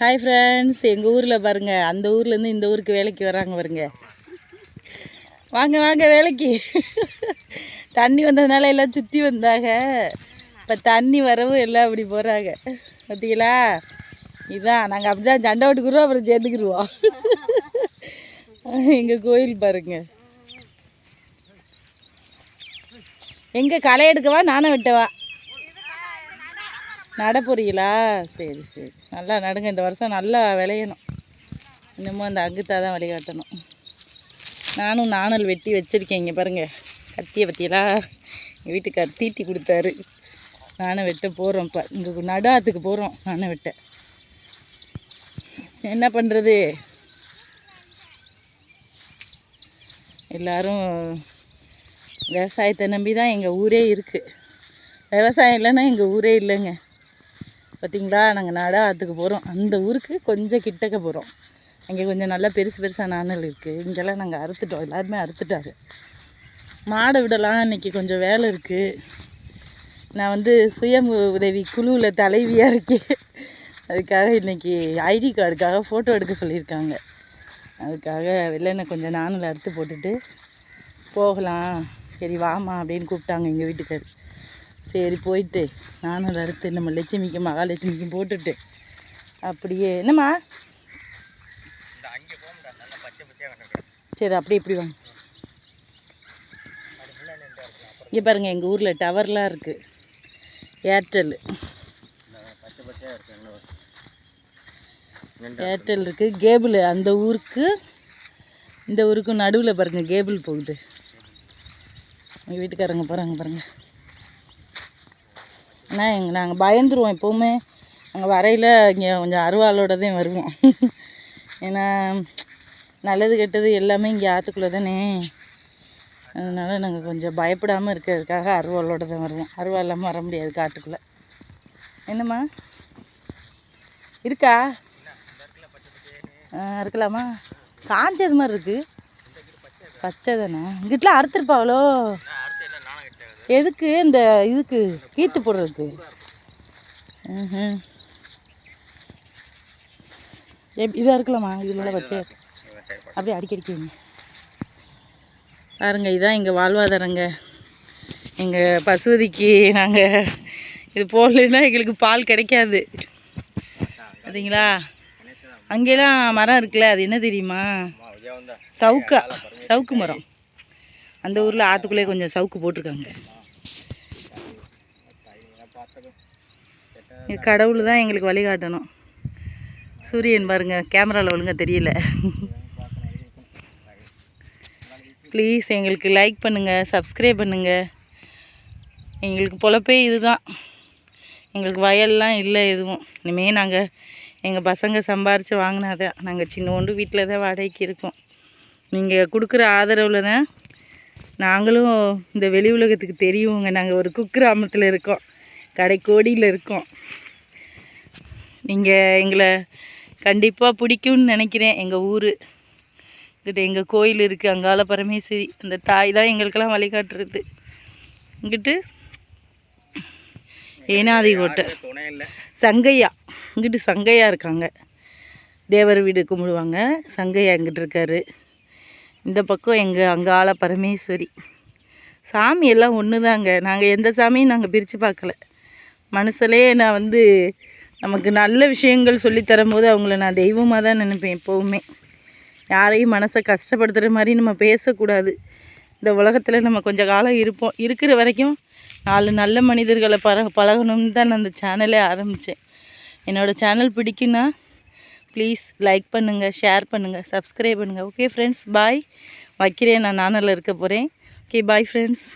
Hi friends எங்கள் ஊரில் பாருங்கள் அந்த ஊர்லேருந்து இந்த ஊருக்கு வேலைக்கு வராங்க பாருங்க. வாங்க வாங்க வேலைக்கு. தண்ணி வந்ததுனால எல்லாம் சுற்றி வந்தாங்க. இப்போ தண்ணி வரவும் எல்லாம் அப்படி போகிறாங்க பார்த்தீங்களா இதான். நாங்கள் அப்படி தான் சண்டை விட்டுக்குறோம் அப்புறம் சேர்ந்துக்கிருவோம். எங்கள் கோயில் பாருங்கள் எங்கே களை எடுக்கவா நானும் வெட்டவா? நட போறீங்களா சரி சரி. நல்லா நடுங்க. இந்த வருஷம் நல்லா விளையணும். இன்னமும் அந்த அங்குத்தா தான் வழிகாட்டணும். நானும் நாணல் வெட்டி வச்சுருக்கேன் இங்கே பாருங்கள் கத்தியை பற்றியலா எங்கள் வீட்டுக்கார் தீட்டி கொடுத்தாரு. நானும் வெட்ட போகிறோம் இப்போ இங்கே நடாத்துக்கு போகிறோம் நானும் வெட்ட. என்ன பண்ணுறது எல்லோரும் விவசாயத்தை நம்பி தான் எங்கள் ஊரே இருக்குது விவசாயம் இல்லைன்னா எங்கள் ஊரே இல்லைங்க. பார்த்தீங்களா நாங்கள் நாடா போகிறோம் அந்த ஊருக்கு கொஞ்சம் கிட்டக்க போகிறோம் அங்கே கொஞ்சம் நல்லா பெருசு பெருசாக நாணல் இருக்குது இங்கெல்லாம் நாங்கள் அறுத்துட்டோம். எல்லாருமே அறுத்துட்டாங்க மாடை விடலாம். இன்றைக்கி கொஞ்சம் வேலை இருக்குது நான் வந்து சுய உதவி குழுவில் தலைவியாக இருக்கேன். அதுக்காக இன்றைக்கி ஐடி கார்டுக்காக ஃபோட்டோ எடுக்க சொல்லியிருக்காங்க. அதுக்காக வெள்ளனை கொஞ்சம் நாணல் அறுத்து போட்டுட்டு போகலாம். சரி வாமா அப்படின்னு கூப்பிட்டாங்க எங்கள் வீட்டுக்கார். சரி போயிட்டு. நானும் அறுத்து நம்ம லட்சுமிக்கும் மகாலட்சுமிக்கும் போட்டுட்டு அப்படியே என்னம்மா? சரி அப்படியே இப்படி வாங்க. இங்கே பாருங்கள் எங்கள் ஊரில் டவர்லாம் இருக்குது ஏர்டெல் ஏர்டெல் இருக்குது கேபிள் அந்த ஊருக்கு இந்த ஊருக்கும் நடுவில் பாருங்கள் கேபிள் போகுது. எங்கள் வீட்டுக்காரங்க போகிறாங்க பாருங்கள் ஆனால் எங்கள் நாங்கள் பயந்துருவோம் எப்போவுமே. அங்கே வரையில் இங்கே கொஞ்சம் அருவாளோட தான் வருவோம். ஏன்னா நல்லது கெட்டது எல்லாமே இங்கே ஆற்றுக்குள்ளே தானே அதனால் நாங்கள் கொஞ்சம் பயப்படாமல் இருக்கிறதுக்காக அருவாளோட தான் வருவோம். அருவா இல்லாமல் வர முடியாது காட்டுக்குள்ளே. என்னம்மா? இருக்கா? ஆ இருக்கலாமா? காஞ்சது மாதிரி இருக்குது பச்சை தானே? இங்கிட்டலாம் அறுத்துருப்பாவளோ எதுக்கு இந்த இதுக்கு கீத்து போடுறதுக்கு? எப் இதாக இருக்கலாமா? இது நல்லா பச்சையா அப்படியே அடிக்கடிக்கிங்க பாருங்க இதான் எங்கள் வாழ்வாதாரங்க. எங்கள் பசுவதிக்கு நாங்கள் இது போடலைன்னா எங்களுக்கு பால் கிடைக்காது. பார்த்தீங்களா அங்கெல்லாம் மரம் இருக்குல்ல அது என்ன தெரியுமா? சவுக்கா சவுக்கு மரம். அந்த ஊரில் ஆற்றுக்குள்ளே கொஞ்சம் சவுக்கு போட்டிருக்காங்க. இது கடவுள் தான் எங்களுக்கு வழிகாட்டணும் சூரியன் பாருங்க கேமராவில் ஒழுங்காக தெரியல. ப்ளீஸ் எங்களுக்கு லைக் பண்ணுங்கள் சப்ஸ்கிரைப் பண்ணுங்கள் எங்களுக்கு பொழப்பே இதுதான். எங்களுக்கு வயல்லாம் இல்லை எதுவும். இனிமேல் நாங்கள் எங்கள் பசங்க சம்பாரித்து வாங்கினாதான். நாங்கள் சின்ன ஒன்று வீட்டில் தான் வாடகைக்கு இருக்கோம். நீங்கள் கொடுக்குற ஆதரவில் தான் நாங்களும் இந்த வெளி உலகத்துக்கு தெரியுங்க. நாங்கள் ஒரு குக்கிராமத்தில் இருக்கோம். கடைக்கோடியில் இருக்கோம். நீங்கள் எங்களை கண்டிப்பாக பிடிக்கும்னு நினைக்கிறேன். எங்கள் ஊர். இங்கிட்ட எங்கள் கோயில் இருக்குது அங்கால பரமேஸ்வரி. அந்த தாய் தான் எங்களுக்கெல்லாம் வழிகாட்டுறது இங்கிட்டு ஏனாதி கோட்டை. சங்கையா. இங்கிட்டு சங்கையா இருக்காங்க. தேவர் வீடு கும்பிடுவாங்க. சங்கையா இங்கிட்டு இருக்காரு. இந்த பக்கம் எங்கள் அங்காள பரமேஸ்வரி. சாமி எல்லாம் ஒன்று தாங்க நாங்கள் எந்த சாமியும் நாங்கள் பிரித்து பார்க்கல. மனசுலே நான் வந்து நமக்கு நல்ல விஷயங்கள் சொல்லி தரும்போது அவங்கள நான் தெய்வமாக தான் நினைப்பேன் எப்போவுமே. யாரையும் மனசை கஷ்டப்படுத்துகிற மாதிரி நம்ம பேசக்கூடாது. இந்த உலகத்தில் நம்ம கொஞ்சம் காலம் இருப்போம். இருக்கிற வரைக்கும் நாலு நல்ல மனிதர்களை பழ பழகணும்னு தான் நான் அந்த சேனலே ஆரம்பித்தேன் என்னோடய சேனல் பிடிக்குன்னா ப்ளீஸ் லைக் பண்ணுங்கள் ஷேர் பண்ணுங்கள் சப்ஸ்கிரைப் பண்ணுங்கள் ஓகே ஃப்ரெண்ட்ஸ் பாய் வைக்கிறேன் நான் நானில் இருக்க போகிறேன் ஓகே பாய் ஃப்ரெண்ட்ஸ்